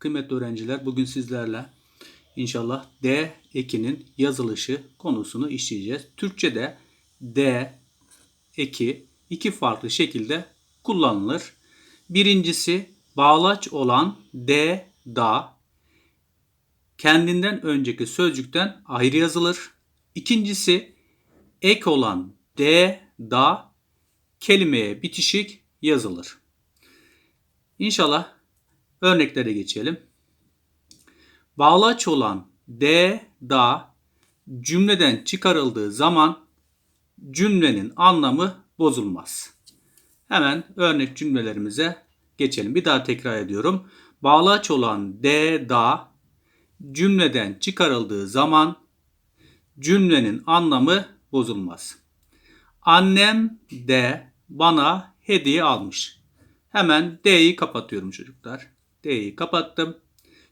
Kıymetli öğrenciler bugün sizlerle inşallah D ekinin yazılışı konusunu işleyeceğiz. Türkçe'de D eki iki farklı şekilde kullanılır. Birincisi bağlaç olan D, da kendinden önceki sözcükten ayrı yazılır. İkincisi ek olan D, da kelimeye bitişik yazılır. İnşallah örneklere geçelim. Bağlaç olan D, da cümleden çıkarıldığı zaman cümlenin anlamı bozulmaz. Hemen örnek cümlelerimize geçelim. Bir daha tekrar ediyorum. Bağlaç olan D, da cümleden çıkarıldığı zaman cümlenin anlamı bozulmaz. Annem de bana hediye almış. Hemen D'yi kapatıyorum çocuklar. D'yi kapattım.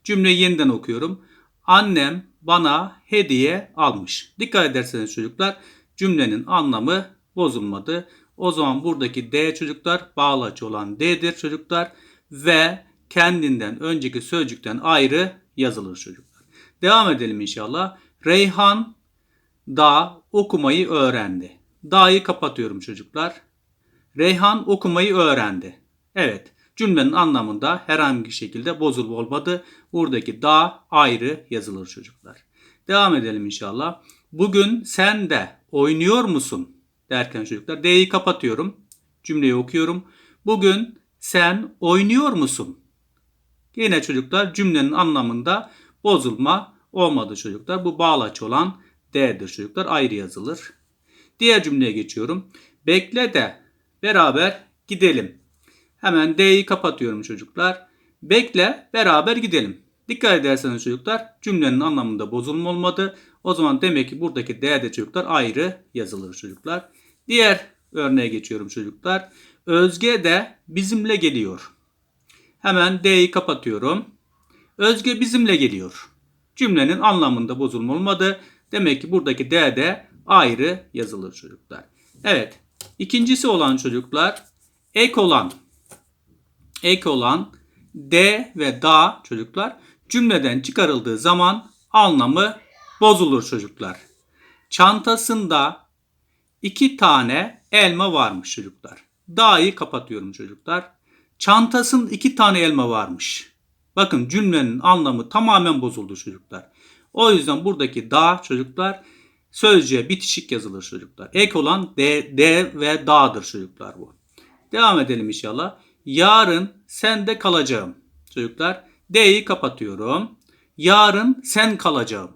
Cümleyi yeniden okuyorum. Annem bana hediye almış. Dikkat ederseniz çocuklar cümlenin anlamı bozulmadı. O zaman buradaki D çocuklar bağlaç olan D'dir çocuklar ve kendinden önceki sözcükten ayrı yazılır çocuklar. Devam edelim inşallah. Reyhan da okumayı öğrendi. Da'yı kapatıyorum çocuklar. Reyhan okumayı öğrendi. Evet, cümlenin anlamında herhangi şekilde bozulma olmadı. Buradaki da ayrı yazılır çocuklar. Devam edelim inşallah. Bugün sen de oynuyor musun? Derken çocuklar D'yi kapatıyorum. Cümleyi okuyorum. Bugün sen oynuyor musun? Yine çocuklar cümlenin anlamında bozulma olmadı çocuklar. Bu bağlaç olan D'dir çocuklar. Ayrı yazılır. Diğer cümleye geçiyorum. Bekle de beraber gidelim. Hemen D'yi kapatıyorum çocuklar. Bekle beraber gidelim. Dikkat ederseniz çocuklar cümlenin anlamında bozulma olmadı. O zaman demek ki buradaki D'de çocuklar ayrı yazılır çocuklar. Diğer örneğe geçiyorum çocuklar. Özge de bizimle geliyor. Hemen D'yi kapatıyorum. Özge bizimle geliyor. Cümlenin anlamında bozulma olmadı. Demek ki buradaki D de ayrı yazılır çocuklar. Evet. İkincisi olan çocuklar ek olan ek olan D ve da çocuklar cümleden çıkarıldığı zaman anlamı bozulur çocuklar. Çantasında iki tane elma varmış çocuklar. Da'yı kapatıyorum çocuklar. Çantasının iki tane elma varmış. Bakın cümlenin anlamı tamamen bozuldu çocuklar. O yüzden buradaki da çocuklar sözcüğe bitişik yazılır çocuklar. Ek olan de, de ve da'dır çocuklar bu. Devam edelim inşallah. Yarın sende kalacağım. Çocuklar D'yi kapatıyorum. Yarın sen kalacağım.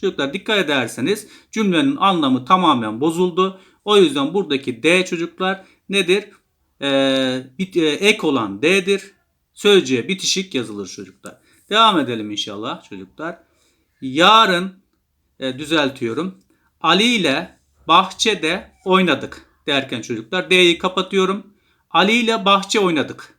Çocuklar dikkat ederseniz cümlenin anlamı tamamen bozuldu. O yüzden buradaki D çocuklar nedir? Ee, e, ek olan D'dir. Sözcüğe bitişik yazılır çocuklar. Devam edelim inşallah çocuklar. Yarın e, düzeltiyorum. Ali ile bahçede oynadık derken çocuklar D'yi kapatıyorum. Ali ile bahçe oynadık.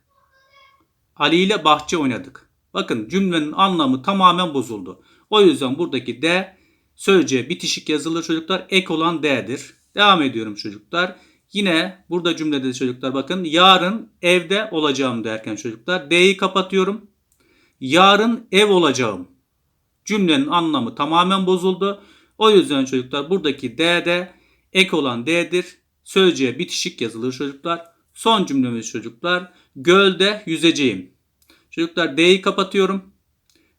Ali ile bahçe oynadık. Bakın cümlenin anlamı tamamen bozuldu. O yüzden buradaki D sözcüğe bitişik yazılır çocuklar. Ek olan D'dir. Devam ediyorum çocuklar. Yine burada cümlede çocuklar bakın yarın evde olacağım derken çocuklar D'yi kapatıyorum. Yarın ev olacağım. Cümlenin anlamı tamamen bozuldu. O yüzden çocuklar buradaki D ek olan D'dir. Sözcüğe bitişik yazılır çocuklar. Son cümlemiz çocuklar. Gölde yüzeceğim. Çocuklar D'yi kapatıyorum.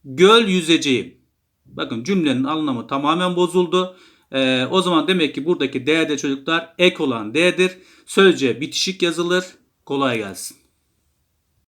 Göl yüzeceğim. Bakın cümlenin anlamı tamamen bozuldu. Ee, o zaman demek ki buradaki D'de çocuklar ek olan D'dir. Sözcüğe bitişik yazılır. Kolay gelsin.